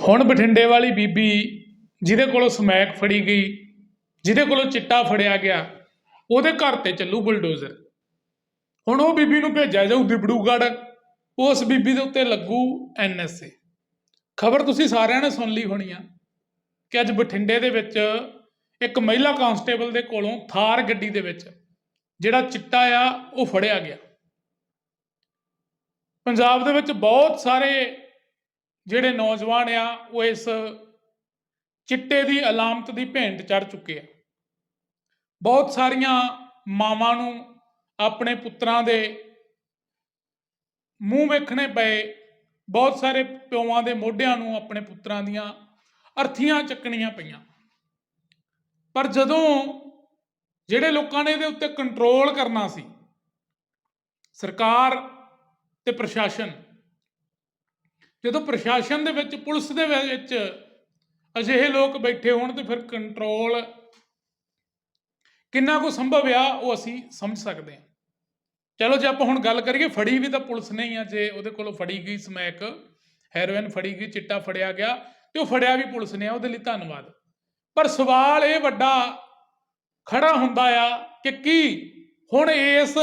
ਹੁਣ ਬਠਿੰਡੇ ਵਾਲੀ ਬੀਬੀ ਜਿਹਦੇ ਕੋਲੋਂ ਸਮੈਕ ਫੜੀ ਗਈ, ਜਿਹਦੇ ਕੋਲੋਂ ਚਿੱਟਾ ਫੜਿਆ ਗਿਆ, ਉਹਦੇ ਘਰ ਤੇ ਚੱਲੂ ਬੁਲਡੋਜ਼ਰ। ਹੁਣ ਉਹ ਬੀਬੀ ਨੂੰ ਭੇਜਿਆ ਜਾਊ ਦਿਬੜੂਗੜ੍ਹ ਉਸ ਬੀਬੀ ਦੇ ਉੱਤੇ ਲੱਗੂ ਐਨਐਸਏ ਖਬਰ ਤੁਸੀਂ ਸਾਰਿਆਂ ਨੇ ਸੁਣ ਲਈ ਹੋਣੀ ਆ ਕਿ ਅੱਜ ਬਠਿੰਡੇ ਦੇ ਵਿੱਚ ਇੱਕ ਮਹਿਲਾ ਕਾਂਸਟੇਬਲ ਦੇ ਕੋਲੋਂ ਥਾਰ ਗੱਡੀ ਦੇ ਵਿੱਚ ਜਿਹੜਾ ਚਿੱਟਾ ਆ, ਉਹ ਫੜਿਆ ਗਿਆ। ਪੰਜਾਬ ਦੇ ਵਿੱਚ ਬਹੁਤ ਸਾਰੇ ਜਿਹੜੇ ਨੌਜਵਾਨ ਆ, ਉਹ ਇਸ ਚਿੱਟੇ ਦੀ ਅਲਾਮਤ ਦੀ ਭੇਂਟ ਚੜ ਚੁੱਕੇ ਆ। ਬਹੁਤ ਸਾਰੀਆਂ ਮਾਵਾਂ ਨੂੰ ਆਪਣੇ ਪੁੱਤਰਾਂ ਦੇ ਮੂੰਹ ਵੇਖਣੇ ਪਏ। ਬਹੁਤ ਸਾਰੇ ਪਿਓਾਂ ਦੇ ਮੋਢਿਆਂ ਨੂੰ ਆਪਣੇ ਪੁੱਤਰਾਂ ਦੀਆਂ ਅਰਥੀਆਂ ਚੱਕਣੀਆਂ ਪਈਆਂ। ਪਰ ਜਦੋਂ ਜਿਹੜੇ ਲੋਕਾਂ ਨੇ ਇਹਦੇ ਉੱਤੇ ਕੰਟਰੋਲ ਕਰਨਾ ਸੀ, ਸਰਕਾਰ ਤੇ ਪ੍ਰਸ਼ਾਸਨ ਜਦੋਂ ਪ੍ਰਸ਼ਾਸਨ ਦੇ ਵਿੱਚ, ਪੁਲਿਸ ਦੇ ਵਿੱਚ ਅਜਿਹੇ ਲੋਕ ਬੈਠੇ ਹੋਣ ਤੇ ਫਿਰ ਕੰਟਰੋਲ ਕਿੰਨਾ ਕੁ ਸੰਭਵ ਆ, ਉਹ ਅਸੀਂ ਸਮਝ ਸਕਦੇ ਹਾਂ। ਚਲੋ ਜੇ ਆਪਾਂ ਹੁਣ ਗੱਲ ਕਰੀਏ, ਫੜੀ ਵੀ ਤਾਂ ਪੁਲਿਸ ਨੇ ਹੀ ਆ, ਜੇ ਉਹਦੇ ਕੋਲੋਂ ਫੜੀ ਗਈ ਸਮੈਕ, ਹੈਰੋਇਨ ਫੜੀ ਗਈ, ਚਿੱਟਾ ਫੜਿਆ ਗਿਆ, ਤੇ ਉਹ ਫੜਿਆ ਵੀ ਪੁਲਿਸ ਨੇ ਆ, ਉਹਦੇ ਲਈ ਧੰਨਵਾਦ। ਪਰ ਸਵਾਲ ਇਹ ਵੱਡਾ ਖੜਾ ਹੁੰਦਾ ਆ ਕਿ ਕੀ ਹੁਣ ਇਸ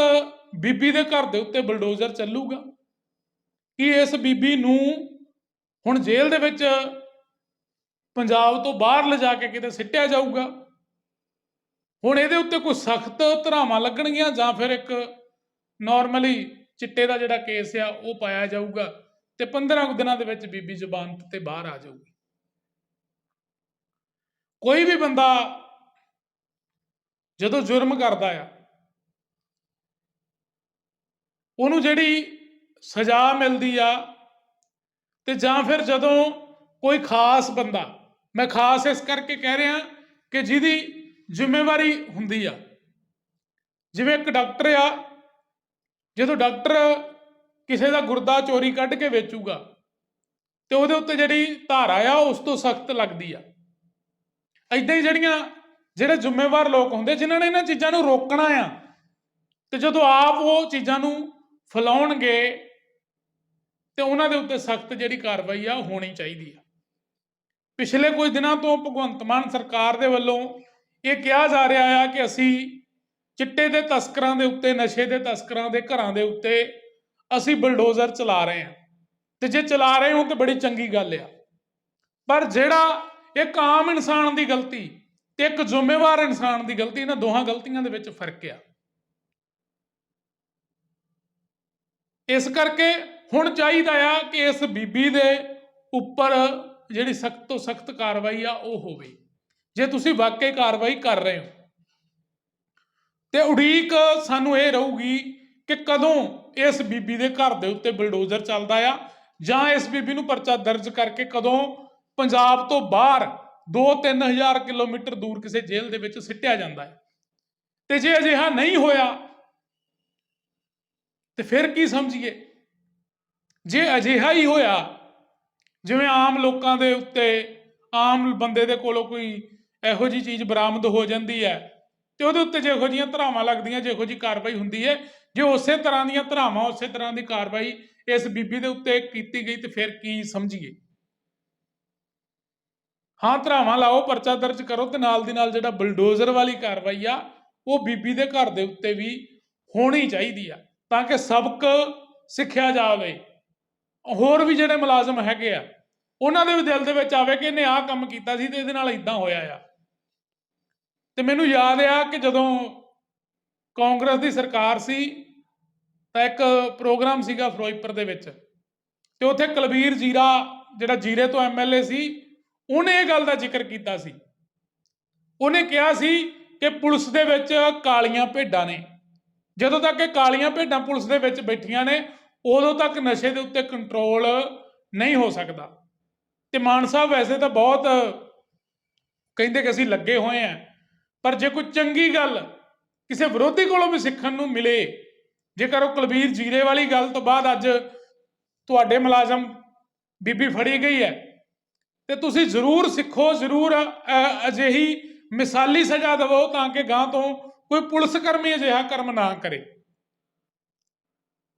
ਬੀਬੀ ਦੇ ਘਰ ਦੇ ਉੱਤੇ ਬਲਡੋਜ਼ਰ ਚੱਲੂਗਾ? ਕਿ ਇਸ ਬੀਬੀ ਨੂੰ ਹੁਣ ਜੇਲ੍ਹ ਦੇ ਵਿੱਚ ਪੰਜਾਬ ਤੋਂ ਬਾਹਰ ਲਿਜਾ ਕੇ ਕਿਤੇ ਸਿੱਟਿਆ ਜਾਊਗਾ? ਹੁਣ ਇਹਦੇ ਉੱਤੇ ਕੋਈ ਸਖਤ ਧਰਾਵਾਂ ਲੱਗਣਗੀਆਂ ਜਾਂ ਫਿਰ ਇੱਕ ਨਾਰਮਲੀ ਚਿੱਟੇ ਦਾ ਜਿਹੜਾ ਕੇਸ ਆ, ਉਹ ਪਾਇਆ ਜਾਊਗਾ ਤੇ 15 ਕੁ ਦਿਨਾਂ ਦੇ ਵਿੱਚ ਬੀਬੀ ਜ਼ੁਬਾਨ ਤੇ ਬਾਹਰ ਆ ਜਾਊਗੀ? ਕੋਈ ਵੀ ਬੰਦਾ ਜਦੋਂ ਜੁਰਮ ਕਰਦਾ ਆ, ਉਹਨੂੰ ਜਿਹੜੀ ਸਜ਼ਾ ਮਿਲਦੀ ਆ ਤੇ ਜਾਂ ਫਿਰ ਜਦੋਂ ਕੋਈ ਖਾਸ ਬੰਦਾ, ਮੈਂ ਖਾਸ ਇਸ ਕਰਕੇ ਕਹਿ ਰਿਹਾ ਕਿ ਜਿਹਦੀ ਜ਼ਿੰਮੇਵਾਰੀ ਹੁੰਦੀ ਆ। ਜਿਵੇਂ ਇੱਕ ਡਾਕਟਰ ਆ, ਜਦੋਂ ਡਾਕਟਰ ਕਿਸੇ ਦਾ ਗੁਰਦਾ ਚੋਰੀ ਕੱਢ ਕੇ ਵੇਚੂਗਾ, ਤੇ ਉਹਦੇ ਉੱਤੇ ਜਿਹੜੀ ਧਾਰਾ ਆ, ਉਸ ਤੋਂ ਸਖਤ ਲੱਗਦੀ ਆ। ਐਦਾਂ ਹੀ ਜਿਹੜੀਆਂ, ਜਿਹੜੇ ਜ਼ਿੰਮੇਵਾਰ ਲੋਕ ਹੁੰਦੇ, ਜਿਨ੍ਹਾਂ ਨੇ ਇਹਨਾਂ ਚੀਜ਼ਾਂ ਨੂੰ ਰੋਕਣਾ ਆ, ਤੇ ਜਦੋਂ ਆਪ ਉਹ ਚੀਜ਼ਾਂ ਨੂੰ ਫਲਾਉਣਗੇ ਤੇ ਉਹਨਾਂ ਦੇ ਉੱਤੇ ਸਖਤ ਜਿਹੜੀ ਕਾਰਵਾਈ ਆ, ਉਹ ਹੋਣੀ ਚਾਹੀਦੀ ਆ। ਪਿਛਲੇ ਕੁਝ ਦਿਨਾਂ ਤੋਂ ਭਗਵੰਤ ਮਾਨ ਸਰਕਾਰ ਦੇ ਵੱਲੋਂ ਇਹ ਕਿਹਾ ਜਾ ਰਿਹਾ ਆ ਕਿ ਅਸੀਂ ਚਿੱਟੇ ਦੇ ਤਸਕਰਾਂ ਦੇ ਉੱਤੇ, ਨਸ਼ੇ ਦੇ ਤਸਕਰਾਂ ਦੇ ਘਰਾਂ ਦੇ ਉੱਤੇ ਅਸੀਂ ਬਲਡੋਜ਼ਰ ਚਲਾ ਰਹੇ ਹਾਂ। ਤੇ ਜੇ ਚਲਾ ਰਹੇ ਹੋ ਤੇ ਬੜੀ ਚੰਗੀ ਗੱਲ ਆ। ਪਰ ਜਿਹੜਾ ਇੱਕ ਆਮ ਇਨਸਾਨ ਦੀ ਗਲਤੀ ਤੇ ਇੱਕ ਜ਼ਿੰਮੇਵਾਰ ਇਨਸਾਨ ਦੀ ਗਲਤੀ, ਇਹਨਾਂ ਦੋਹਾਂ ਗਲਤੀਆਂ ਦੇ ਵਿੱਚ ਫ਼ਰਕ ਆ। ਇਸ ਕਰਕੇ ਹੁਣ ਚਾਹੀਦਾ ਆ ਕਿ ਇਸ ਬੀਬੀ ਦੇ ਉੱਪਰ ਜਿਹੜੀ ਸਖਤ ਤੋਂ ਸਖਤ ਕਾਰਵਾਈ ਆ, ਉਹ ਹੋਵੇ। ਜੇ ਤੁਸੀਂ ਵਾਕਈ ਕਾਰਵਾਈ ਕਰ ਰਹੇ ਹੋ, ਤੇ ਉਡੀਕ ਸਾਨੂੰ ਇਹ ਰਹੂਗੀ ਕਿ ਕਦੋਂ ਇਸ ਬੀਬੀ ਦੇ ਘਰ ਦੇ ਉੱਤੇ ਬਲਡੋਜ਼ਰ ਚੱਲਦਾ ਆ, ਜਾਂ ਇਸ ਬੀਬੀ ਨੂੰ ਪਰਚਾ ਦਰਜ ਕਰਕੇ ਕਦੋਂ ਪੰਜਾਬ ਤੋਂ ਬਾਹਰ 2-3000 ਕਿਲੋਮੀਟਰ ਦੂਰ ਕਿਸੇ ਜੇਲ੍ਹ ਦੇ ਵਿੱਚ ਸਿੱਟਿਆ ਜਾਂਦਾ ਹੈ। ਤੇ ਜੇ ਅਜਿਹਾ ਨਹੀਂ ਹੋਇਆ, ਤੇ ਫਿਰ ਕੀ ਸਮਝੀਏ? ਜੇ ਅਜਿਹਾ ਹੀ ਹੋਇਆ, ਜਿਵੇਂ ਆਮ ਲੋਕਾਂ ਦੇ ਉੱਤੇ, ਆਮ ਬੰਦੇ ਦੇ ਕੋਲੋਂ ਕੋਈ ਇਹੋ ਜੀ ਚੀਜ਼ ਬਰਾਮਦ ਹੋ ਜਾਂਦੀ ਹੈ, ਤੇ ਉਹਦੇ ਉੱਤੇ ਜਿਹੋ ਇਹੋ ਜੀਆਂ ਧਰਾਵਾਂ ਲੱਗਦੀਆਂ, ਜੇ ਇਹੋ ਜੀ ਕਾਰਵਾਈ ਹੁੰਦੀ ਹੈ, ਜੇ ਉਸੇ ਤਰ੍ਹਾਂ ਦੀਆਂ ਧਰਾਵਾਂ, ਉਸੇ ਤਰ੍ਹਾਂ ਦੀ ਕਾਰਵਾਈ ਇਸ ਬੀਬੀ ਦੇ ਉੱਤੇ ਕੀਤੀ ਗਈ, ਤੇ ਫਿਰ ਕੀ ਸਮਝੀਏ? ਹਾਂ, ਧਰਾਵਾਂ ਲਾਓ, ਪਰਚਾ ਦਰਜ ਕਰੋ, ਤੇ ਨਾਲ ਦੀ ਨਾਲ ਜਿਹੜਾ ਬਲਡੋਜ਼ਰ ਵਾਲੀ ਕਾਰਵਾਈ ਆ, ਉਹ ਬੀਬੀ ਦੇ ਘਰ ਦੇ ਉੱਤੇ ਵੀ ਹੋਣੀ ਚਾਹੀਦੀ ਆ, ਤਾਂ ਕਿ ਸਬਕ ਸਿੱਖਿਆ ਜਾਵੇ। ਹੋਰ ਵੀ ਜਿਹੜੇ ਮੁਲਾਜ਼ਮ ਹੈਗੇ ਆ, ਉਹਨਾਂ ਦੇ ਵੀ ਦਿਲ ਦੇ ਵਿੱਚ ਆਵੇ ਕਿ ਇਹਨੇ ਆਹ ਕੰਮ ਕੀਤਾ ਸੀ ਤੇ ਇਹਦੇ ਨਾਲ ਇਦਾਂ ਹੋਇਆ ਆ। ਤੇ ਮੈਨੂੰ ਯਾਦ ਆ ਕਿ ਜਦੋਂ ਕਾਂਗਰਸ ਦੀ ਸਰਕਾਰ ਸੀ, ਤਾਂ ਇੱਕ ਪ੍ਰੋਗਰਾਮ ਸੀਗਾ ਫਿਰੋਜ਼ਪੁਰ ਦੇ ਵਿੱਚ, ਤੇ ਉੱਥੇ ਕੁਲਬੀਰ ਜੀਰਾ, ਜਿਹੜਾ ਜੀਰੇ ਤੋਂ ਐਮਐਲਏ ਸੀ, ਉਹਨੇ ਇਹ ਗੱਲ ਦਾ ਜ਼ਿਕਰ ਕੀਤਾ ਸੀ। ਉਹਨੇ ਕਿਹਾ ਸੀ ਕਿ ਪੁਲਿਸ ਦੇ ਵਿੱਚ ਕਾਲੀਆਂ ਭੇਡਾਂ ਨੇ। ਜਦੋਂ ਤੱਕ ਇਹ ਕਾਲੀਆਂ ਭੇਡਾਂ ਪੁਲਿਸ ਦੇ ਵਿੱਚ ਬੈਠੀਆਂ ਨੇ ਉਦੋਂ ਤੱਕ ਨਸ਼ੇ ਦੇ ਉੱਤੇ ਕੰਟਰੋਲ ਨਹੀਂ ਹੋ ਸਕਦਾ। ਤੇ ਮਾਨ ਸਾਹਿਬ ਵੈਸੇ ਤਾਂ ਬਹੁਤ ਕਹਿੰਦੇ ਕਿ ਅਸੀਂ ਲੱਗੇ ਹੋਏ ਆਂ ਪਰ ਜੇ ਕੋਈ ਚੰਗੀ ਗੱਲ ਕਿਸੇ ਵਿਰੋਧੀ ਕੋਲੋਂ ਵੀ ਸਿੱਖਣ ਨੂੰ ਮਿਲੇ, ਜੇਕਰ ਉਹ ਕੁਲਬੀਰ ਜੀਰੇ ਵਾਲੀ ਗੱਲ ਤੋਂ ਬਾਅਦ ਅੱਜ ਤੁਹਾਡੇ ਮੁਲਾਜ਼ਮ ਬੀਬੀ ਫੜੀ ਗਈ ਹੈ, ਤੇ ਤੁਸੀਂ ਜ਼ਰੂਰ ਸਿੱਖੋ, ਜ਼ਰੂਰ ਅਜਿਹੀ ਮਿਸਾਲੀ ਸਜ਼ਾ ਦਿਵੋ ਤਾਂ ਕਿ ਗਾਂ ਤੋਂ ਕੋਈ ਪੁਲਿਸ ਕਰਮੀ ਅਜਿਹਾ ਕਰਮ ਨਾ ਕਰੇ।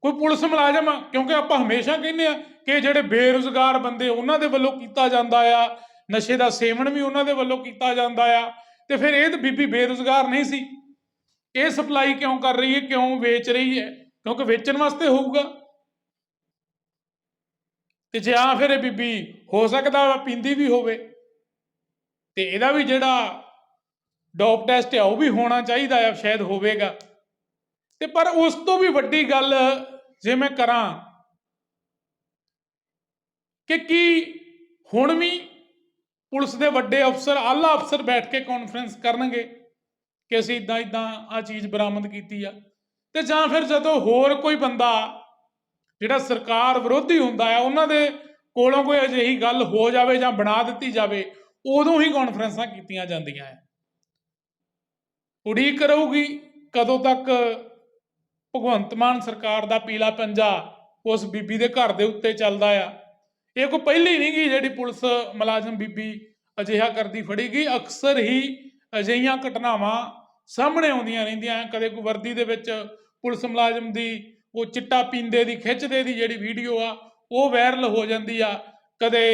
ਕੋਈ ਪੁਲਿਸ ਮੁਲਾਜ਼ਮ ਕਿਉਂਕਿ ਆਪਾਂ ਹਮੇਸ਼ਾ ਕਹਿੰਦੇ ਆ ਕਿ ਜਿਹੜੇ ਬੇਰੁਜ਼ਗਾਰ ਬੰਦੇ ਉਹਨਾਂ ਦੇ ਵੱਲੋਂ ਕੀਤਾ ਜਾਂਦਾ ਆ, ਨਸ਼ੇ ਦਾ ਸੇਵਨ ਵੀ ਉਹਨਾਂ ਦੇ ਵੱਲੋਂ ਕੀਤਾ ਜਾਂਦਾ ਆ, ਤੇ ਫਿਰ ਇਹ ਤਾਂ ਬੀਬੀ ਬੇਰੁਜ਼ਗਾਰ ਨਹੀਂ ਸੀ। ਇਹ ਸਪਲਾਈ ਕਿਉਂ ਕਰ ਰਹੀ ਹੈ? ਕਿਉਂ ਵੇਚ ਰਹੀ ਹੈ? ਕਿਉਂਕਿ ਵੇਚਣ ਵਾਸਤੇ ਹੋਊਗਾ। ਤੇ ਜੇ ਆ ਫਿਰ ਇਹ ਬੀਬੀ ਹੋ ਸਕਦਾ ਵਾ, ਪੀਂਦੀ ਵੀ ਹੋਵੇ। ਤੇ ਇਹਦਾ ਵੀ ਜਿਹੜਾ ਡੋਪ ਟੈਸਟ ਆ, ਉਹ ਵੀ ਹੋਣਾ ਚਾਹੀਦਾ ਆ, ਸ਼ਾਇਦ ਹੋਵੇਗਾ। ਤੇ ਪਰ ਉਸ ਤੋਂ ਵੀ ਵੱਡੀ ਗੱਲ ਜੇ ਮੈਂ ਕਰਾਂ ਕਿ ਕੀ ਹੁਣ ਵੀ ਪੁਲਿਸ ਦੇ ਵੱਡੇ ਅਫਸਰ, ਆਲਾ ਅਫਸਰ ਬੈਠ ਕੇ ਕਾਨਫਰੰਸ ਕਰਨਗੇ ਕਿ ਅਸੀਂ ਇਦਾਂ ਇਦਾਂ ਆ ਚੀਜ਼ ਬਰਾਮਦ ਕੀਤੀ ਆ। ਤੇ ਜਾਂ ਫਿਰ ਜਦੋਂ ਹੋਰ ਕੋਈ ਬੰਦਾ ਜਿਹੜਾ ਸਰਕਾਰ ਵਿਰੋਧੀ ਹੁੰਦਾ ਆ, ਉਹਨਾਂ ਦੇ ਕੋਲੋਂ ਕੋਈ ਅਜਿਹੀ ਗੱਲ ਹੋ ਜਾਵੇ ਜਾਂ ਬਣਾ ਦਿੱਤੀ ਜਾਵੇ, ਉਦੋਂ ਹੀ ਕਾਨਫਰੰਸਾਂ ਕੀਤੀਆਂ ਜਾਂਦੀਆਂ ਹੈ ਉਡੀਕ ਕਰੂਗੀ ਕਦੋਂ ਤੱਕ ਭਗਵੰਤ ਮਾਨ ਸਰਕਾਰ ਦਾ ਪੀਲਾ ਪੰਜਾ ਉਸ ਬੀਬੀ ਦੇ ਘਰ ਦੇ ਉੱਤੇ ਚੱਲਦਾ ਆ। ਇਹ ਕੋਈ ਪਹਿਲੀ ਨਹੀਂ ਗੀ ਜਿਹੜੀ ਪੁਲਿਸ ਮੁਲਾਜ਼ਮ ਬੀਬੀ ਅਜਿਹਾ ਕਰਦੀ ਫੜੀ ਗਈ। ਅਕਸਰ ਹੀ ਅਜਿਹੀਆਂ ਘਟਨਾਵਾਂ ਸਾਹਮਣੇ ਆਉਂਦੀਆਂ ਰਹਿੰਦੀਆਂ ਕਦੇ ਕੋਈ ਵਰਦੀ ਦੇ ਵਿੱਚ ਪੁਲਿਸ ਮੁਲਾਜ਼ਮ ਦੀ, ਉਹ ਚਿੱਟਾ ਪੀਂਦੇ ਦੀ, ਖਿੱਚਦੇ ਦੀ ਜਿਹੜੀ ਵੀਡੀਓ ਆ, ਉਹ ਵਾਇਰਲ ਹੋ ਜਾਂਦੀ ਆ। ਕਦੇ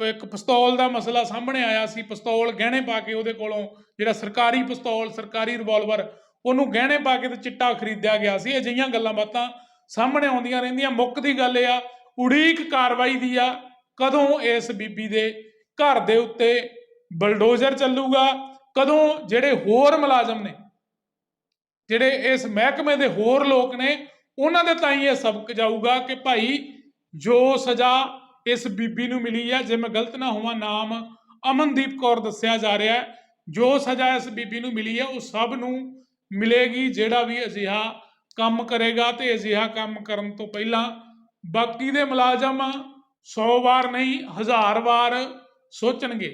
ਇੱਕ ਪਿਸਤੌਲ ਦਾ ਮਸਲਾ ਸਾਹਮਣੇ ਆਇਆ ਸੀ। ਪਿਸਤੌਲ ਗਹਿਣੇ ਪਾ ਕੇ ਉਹਦੇ ਕੋਲੋਂ ਜਿਹੜਾ ਸਰਕਾਰੀ ਪਿਸਤੌਲ, ਸਰਕਾਰੀ ਰਿਵਾਲਵਰ ਉਹਨੂੰ ਗਹਿਣੇ ਪਾ ਕੇ ਤੇ ਚਿੱਟਾ ਖਰੀਦਿਆ ਗਿਆ ਸੀ। ਅਜਿਹੀਆਂ ਗੱਲਾਂ ਬਾਤਾਂ ਸਾਹਮਣੇ ਆਉਂਦੀਆਂ ਰਹਿੰਦੀਆਂ। ਮੁੱਖ ਦੀ ਗੱਲ ਇਹ ਆ, ਉਡੀਕ ਕਾਰਵਾਈ ਦੀ ਆ, ਕਦੋਂ ਇਸ ਬੀਬੀ ਦੇ ਘਰ ਦੇ ਉੱਤੇ ਬਲਡੋਜ਼ਰ ਚੱਲੂਗਾ, ਕਦੋਂ ਜਿਹੜੇ ਹੋਰ ਮੁਲਾਜ਼ਮ ਨੇ, ਜਿਹੜੇ ਇਸ ਮਹਿਕਮੇ ਦੇ ਹੋਰ ਲੋਕ ਨੇ, ਉਹਨਾਂ ਦੇ ਤਾਈਂ ਇਹ ਸਬਕ ਜਾਊਗਾ ਕਿ ਭਾਈ ਜੋ ਸਜ਼ਾ ਇਸ ਬੀਬੀ ਨੂੰ ਮਿਲੀ ਹੈ ਜੇ ਮੈਂ ਗਲਤ ਨਾ ਹੋਵਾਂ, ਨਾਮ ਅਮਨਦੀਪ ਕੌਰ ਦੱਸਿਆ ਜਾ ਰਿਹਾ ਜੋ ਸਜ਼ਾ ਇਸ ਬੀਬੀ ਨੂੰ ਮਿਲੀ ਹੈ, ਉਹ ਸਭ ਨੂੰ ਮਿਲੇਗੀ, ਜਿਹੜਾ ਵੀ ਅਜਿਹਾ ਕੰਮ ਕਰੇਗਾ ਤੇ ਅਜਿਹਾ ਕੰਮ ਕਰਨ ਤੋਂ ਪਹਿਲਾਂ ਬਾਕੀ ਦੇ ਮੁਲਾਜ਼ਮ 100 ਵਾਰ ਨਹੀਂ, ਹਜ਼ਾਰ ਵਾਰ ਸੋਚਣਗੇ।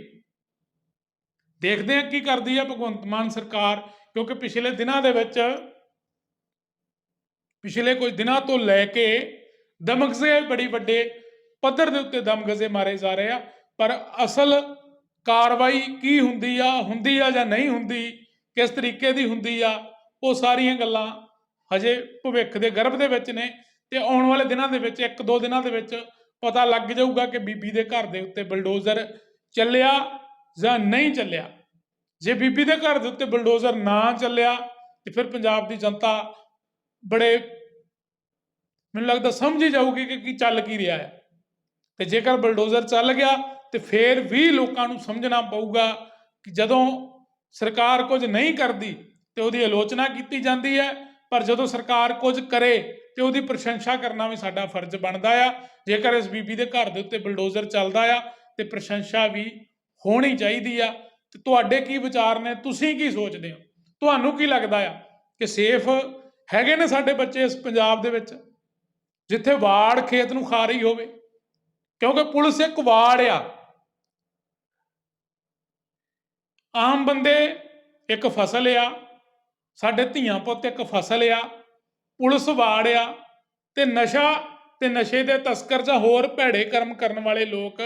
ਦੇਖਦੇ ਹਾਂ ਕੀ ਕਰਦੀ ਹੈ ਭਗਵੰਤ ਮਾਨ ਸਰਕਾਰ, ਕਿਉਂਕਿ ਪਿਛਲੇ ਦਿਨਾਂ ਦੇ ਵਿੱਚ, ਪਿਛਲੇ ਕੁਝ ਦਿਨਾਂ ਤੋਂ ਲੈ ਕੇ ਦਮਗਜ਼ੇ ਬੜੀ ਵੱਡੇ ਪੱਧਰ ਦੇ ਉੱਤੇ ਦਮਗਜ਼ੇ ਮਾਰੇ ਜਾ ਰਹੇ ਆ, ਪਰ ਅਸਲ ਕਾਰਵਾਈ ਕੀ ਹੁੰਦੀ ਆ ਹੁੰਦੀ ਆ ਜਾਂ ਨਹੀਂ ਹੁੰਦੀ ਕਿਸ ਤਰੀਕੇ ਦੀ ਹੁੰਦੀ ਆ, ਉਹ ਸਾਰੀਆਂ ਗੱਲਾਂ ਹਜੇ ਭਵਿੱਖ ਦੇ ਗਰਭ ਦੇ ਵਿੱਚ ਨੇ ਤੇ ਆਉਣ ਵਾਲੇ ਦਿਨਾਂ ਦੇ ਵਿੱਚ, ਇੱਕ ਦੋ ਦਿਨਾਂ ਦੇ ਵਿੱਚ ਪਤਾ ਲੱਗ ਜਾਊਗਾ ਕਿ ਬੀਬੀ ਦੇ ਘਰ ਦੇ ਉੱਤੇ ਬਲਡੋਜ਼ਰ ਚੱਲਿਆ ਜਾਂ ਨਹੀਂ ਚੱਲਿਆ। ਜੇ ਬੀਬੀ ਦੇ ਘਰ ਦੇ ਉੱਤੇ ਬਲਡੋਜ਼ਰ ਨਾ ਚੱਲਿਆ, ਤੇ ਫਿਰ ਪੰਜਾਬ ਦੀ ਜਨਤਾ ਬੜੇ ਮੈਨੂੰ ਲੱਗਦਾ ਸਮਝ ਹੀ ਜਾਊਗੀ ਕਿ ਕੀ ਚੱਲ ਕੀ ਰਿਹਾ ਹੈ। ਤੇ ਜੇਕਰ ਬਲਡੋਜ਼ਰ ਚੱਲ ਗਿਆ, ਤੇ ਫਿਰ ਵੀ ਲੋਕਾਂ ਨੂੰ ਸਮਝਣਾ ਪਊਗਾ ਕਿ ਜਦੋਂ ਸਰਕਾਰ ਕੁਝ ਨਹੀਂ ਕਰਦੀ ਤੇ ਉਹਦੀ ਆਲੋਚਨਾ ਕੀਤੀ ਜਾਂਦੀ ਹੈ, ਪਰ ਜਦੋਂ ਸਰਕਾਰ ਕੁਝ ਕਰੇ ਤੇ ਉਹਦੀ ਪ੍ਰਸ਼ੰਸਾ ਕਰਨਾ ਵੀ ਸਾਡਾ ਫਰਜ਼ ਬਣਦਾ ਆ। ਜੇਕਰ ਇਸ ਬੀਬੀ ਦੇ ਘਰ ਦੇ ਉੱਤੇ ਬਲਡੋਜ਼ਰ ਚੱਲਦਾ ਆ, ਤੇ ਪ੍ਰਸ਼ੰਸਾ ਵੀ ਹੋਣੀ ਚਾਹੀਦੀ ਆ। ਤੇ ਤੁਹਾਡੇ ਕੀ ਵਿਚਾਰ ਨੇ? ਤੁਸੀਂ ਕੀ ਸੋਚਦੇ ਹੋ? ਤੁਹਾਨੂੰ ਕੀ ਲੱਗਦਾ ਆ ਕਿ ਸੇਫ ਹੈਗੇ ਨੇ ਸਾਡੇ ਬੱਚੇ ਇਸ ਪੰਜਾਬ ਦੇ ਵਿੱਚ? ਜਿੱਥੇ ਵਾੜ ਖੇਤ ਨੂੰ ਖਾ ਰਹੀ ਹੋਵੇ। ਕਿਉਂਕਿ ਪੁਲਿਸ ਇੱਕ ਵਾੜ ਆ। ਆਮ ਬੰਦੇ ਇੱਕ ਫਸਲ ਆ, ਸਾਡੇ ਧੀਆਂ ਪੁੱਤ ਇੱਕ ਫਸਲ ਆ, ਪੁਲਿਸ ਵਾੜ ਆ, ਤੇ ਨਸ਼ਾ ਤੇ ਨਸ਼ੇ ਦੇ ਤਸਕਰ ਜਾਂ ਹੋਰ ਭੈੜੇ ਕਰਮ ਕਰਨ ਵਾਲੇ ਲੋਕ,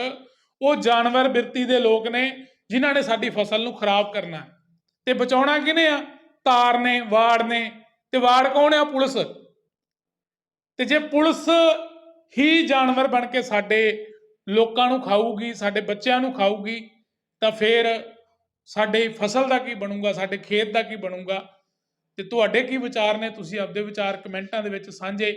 ਉਹ ਜਾਨਵਰ ਬਿਰਤੀ ਦੇ ਲੋਕ ਨੇ, ਜਿਨ੍ਹਾਂ ਨੇ ਸਾਡੀ ਫਸਲ ਨੂੰ ਖਰਾਬ ਕਰਨਾ ਤੇ ਬਚਾਉਣਾ ਕਿਹਨੇ ਆ? ਤਾਰ ਨੇ, ਵਾੜ ਨੇ, ਤੇ ਵਾੜ ਕੌਣ ਆ? ਪੁਲਿਸ। ਤੇ ਜੇ ਪੁਲਿਸ ਹੀ ਜਾਨਵਰ ਬਣ ਕੇ ਸਾਡੇ ਲੋਕਾਂ ਨੂੰ ਖਾਊਗੀ, ਸਾਡੇ ਬੱਚਿਆਂ ਨੂੰ ਖਾਊਗੀ, ਤਾਂ ਫਿਰ ਸਾਡੇ ਫਸਲ ਦਾ ਕੀ ਬਣੂਗਾ, ਸਾਡੇ ਖੇਤ ਦਾ ਕੀ ਬਣੂਗਾ? ਤੇ ਤੁਹਾਡੇ ਕੀ ਵਿਚਾਰ ਨੇ? ਤੁਸੀਂ ਆਪਦੇ ਵਿਚਾਰ ਕਮੈਂਟਾਂ ਦੇ ਵਿੱਚ ਸਾਂਝੇ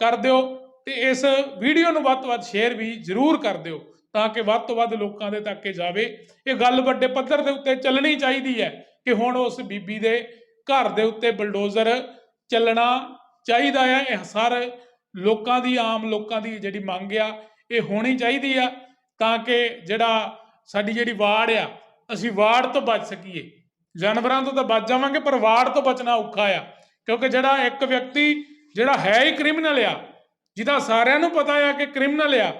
ਕਰ ਦਿਓ ਤੇ ਇਸ ਵੀਡੀਓ ਨੂੰ ਵੱਧ ਤੋਂ ਵੱਧ ਸ਼ੇਅਰ ਵੀ ਜ਼ਰੂਰ ਕਰ ਦਿਓ ਤਾਂ ਕਿ ਵੱਧ ਤੋਂ ਵੱਧ ਲੋਕਾਂ ਦੇ ਤੱਕ ਇਹ ਜਾਵੇ। ਇਹ ਗੱਲ ਵੱਡੇ ਪੱਧਰ ਦੇ ਉੱਤੇ ਚੱਲਣੀ ਚਾਹੀਦੀ ਹੈ ਕਿ ਹੁਣ ਉਸ ਬੀਬੀ ਦੇ ਘਰ ਦੇ ਉੱਤੇ ਬਲਡੋਜ਼ਰ ਚੱਲਣਾ ਚਾਹੀਦਾ ਹੈ। ਇਹ ਸਾਰੇ ਲੋਕਾਂ ਦੀ, ਆਮ ਲੋਕਾਂ ਦੀ ਜਿਹੜੀ ਮੰਗ ਆ, ਇਹ ਹੋਣੀ ਚਾਹੀਦੀ ਆ ਤਾਂ ਕਿ ਜਿਹੜਾ ਸਾਡੀ ਜਿਹੜੀ ਵਾੜ ਆ ਅਸੀਂ ਵਾੜ ਤੋਂ ਬਚ ਸਕੀਏ। ਜਾਨਵਰਾਂ ਤੋਂ ਤਾਂ ਬਚ ਜਾਵਾਂਗੇ, ਪਰ ਵਾੜ ਤੋਂ ਬਚਣਾ ਔਖਾ ਆ। ਕਿਉਂਕਿ ਜਿਹੜਾ ਇੱਕ ਵਿਅਕਤੀ, ਜਿਹੜਾ ਹੈ ਹੀ ਕ੍ਰਿਮੀਨਲ ਆ, ਜਿਹਦਾ ਸਾਰਿਆਂ ਨੂੰ ਪਤਾ ਆ ਕਿ ਕ੍ਰਿਮੀਨਲ ਆ,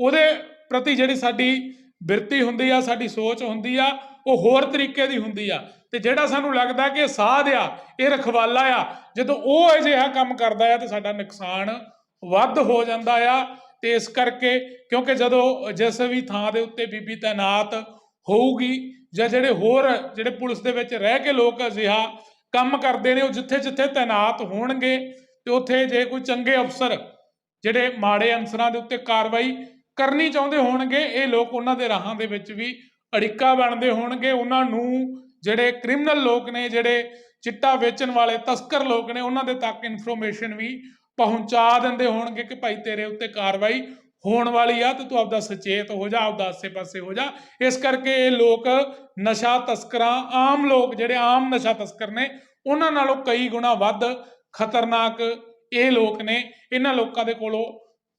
ਉਹਦੇ ਪ੍ਰਤੀ ਜਿਹੜੀ ਸਾਡੀ ਬਿਰਤੀ ਹੁੰਦੀ ਆ, ਸਾਡੀ ਸੋਚ ਹੁੰਦੀ ਆ, ਉਹ ਹੋਰ ਤਰੀਕੇ ਦੀ ਹੁੰਦੀ ਆ। ਤੇ ਜਿਹੜਾ ਸਾਨੂੰ ਲੱਗਦਾ ਕਿ ਇਹ ਸਾਧ ਆ, ਇਹ ਰਖਵਾਲਾ ਆ, ਜਦੋਂ ਉਹ ਅਜਿਹਾ ਕੰਮ ਕਰਦਾ ਆ ਤੇ ਸਾਡਾ ਨੁਕਸਾਨ ਵੱਧ ਹੋ ਜਾਂਦਾ ਆ, ਤੇ ਇਸ ਕਰਕੇ ਕਿਉਂਕਿ ਜਦੋਂ ਜਿਸ ਵੀ ਥਾਂ ਦੇ ਉੱਤੇ ਬੀਬੀ ਤਾਇਨਾਤ ਹੋਊਗੀ ਜਾਂ ਜਿਹੜੇ ਹੋਰ ਜਿਹੜੇ ਪੁਲਿਸ ਦੇ ਵਿੱਚ ਰਹਿ ਕੇ ਲੋਕ ਅਜਿਹਾ ਕੰਮ ਕਰਦੇ ਨੇ, ਉਹ ਜਿੱਥੇ ਜਿੱਥੇ ਤਾਇਨਾਤ ਹੋਣਗੇ ਤੇ ਉੱਥੇ ਜੇ ਕੋਈ ਚੰਗੇ ਅਫਸਰ ਜਿਹੜੇ ਮਾੜੇ ਅਨਸਰਾਂ ਦੇ ਉੱਤੇ ਕਾਰਵਾਈ ਕਰਨੀ ਚਾਹੁੰਦੇ ਹੋਣਗੇ, ਇਹ ਲੋਕ ਉਹਨਾਂ ਦੇ ਰਾਹਾਂ ਦੇ ਵਿੱਚ ਵੀ ਅੜਿੱਕਾ ਬਣਦੇ ਹੋਣਗੇ। ਉਹਨਾਂ ਨੂੰ ਜਿਹੜੇ ਕ੍ਰਿਮੀਨਲ ਲੋਕ ਨੇ, ਜਿਹੜੇ ਚਿੱਟਾ ਵੇਚਣ ਵਾਲੇ ਤਸਕਰ ਲੋਕ ਨੇ, ਉਹਨਾਂ ਦੇ ਤੱਕ ਇਨਫੋਰਮੇਸ਼ਨ ਵੀ ਪਹੁੰਚਾ ਦਿੰਦੇ ਹੋਣਗੇ ਕਿ ਭਾਈ ਤੇਰੇ ਉੱਤੇ ਕਾਰਵਾਈ ਹੋਣ ਵਾਲੀ ਆ ਤੇ ਤੂੰ ਆਪਦਾ ਸੁਚੇਤ ਹੋ ਜਾ, ਆਪਦਾ ਆਸੇ-ਪਾਸੇ ਹੋ ਜਾ। ਇਸ ਕਰਕੇ ਇਹ ਲੋਕ ਨਸ਼ਾ ਤਸਕਰਾਂ, ਆਮ ਲੋਕ ਜਿਹੜੇ ਆਮ ਨਸ਼ਾ ਤਸਕਰ ਨੇ, ਉਹਨਾਂ ਨਾਲੋਂ ਕਈ ਗੁਣਾ ਵੱਧ ਖਤਰਨਾਕ ਇਹ ਲੋਕ ਨੇ। ਇਹਨਾਂ ਲੋਕਾਂ ਦੇ ਕੋਲੋਂ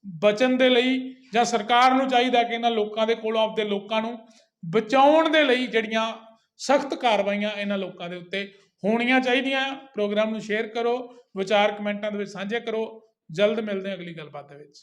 ਬਚਣ ਦੇ ਲਈ ਜਾਂ ਸਰਕਾਰ ਨੂੰ ਚਾਹੀਦਾ ਕਿ ਇਹਨਾਂ ਲੋਕਾਂ ਦੇ ਕੋਲੋਂ ਆਪਦੇ ਲੋਕਾਂ ਨੂੰ ਬਚਾਉਣ ਦੇ ਲਈ ਜਿਹੜੀਆਂ ਸਖਤ ਕਾਰਵਾਈਆਂ ਇਹਨਾਂ ਲੋਕਾਂ ਦੇ ਉੱਤੇ ਹੋਣੀਆਂ ਚਾਹੀਦੀਆਂ। ਪ੍ਰੋਗਰਾਮ ਨੂੰ ਸ਼ੇਅਰ ਕਰੋ, ਵਿਚਾਰ ਕਮੈਂਟਾਂ ਦੇ ਵਿੱਚ ਸਾਂਝੇ ਕਰੋ। ਜਲਦ ਮਿਲਦੇ ਹਾਂ ਅਗਲੀ ਗੱਲਬਾਤ ਦੇ ਵਿੱਚ।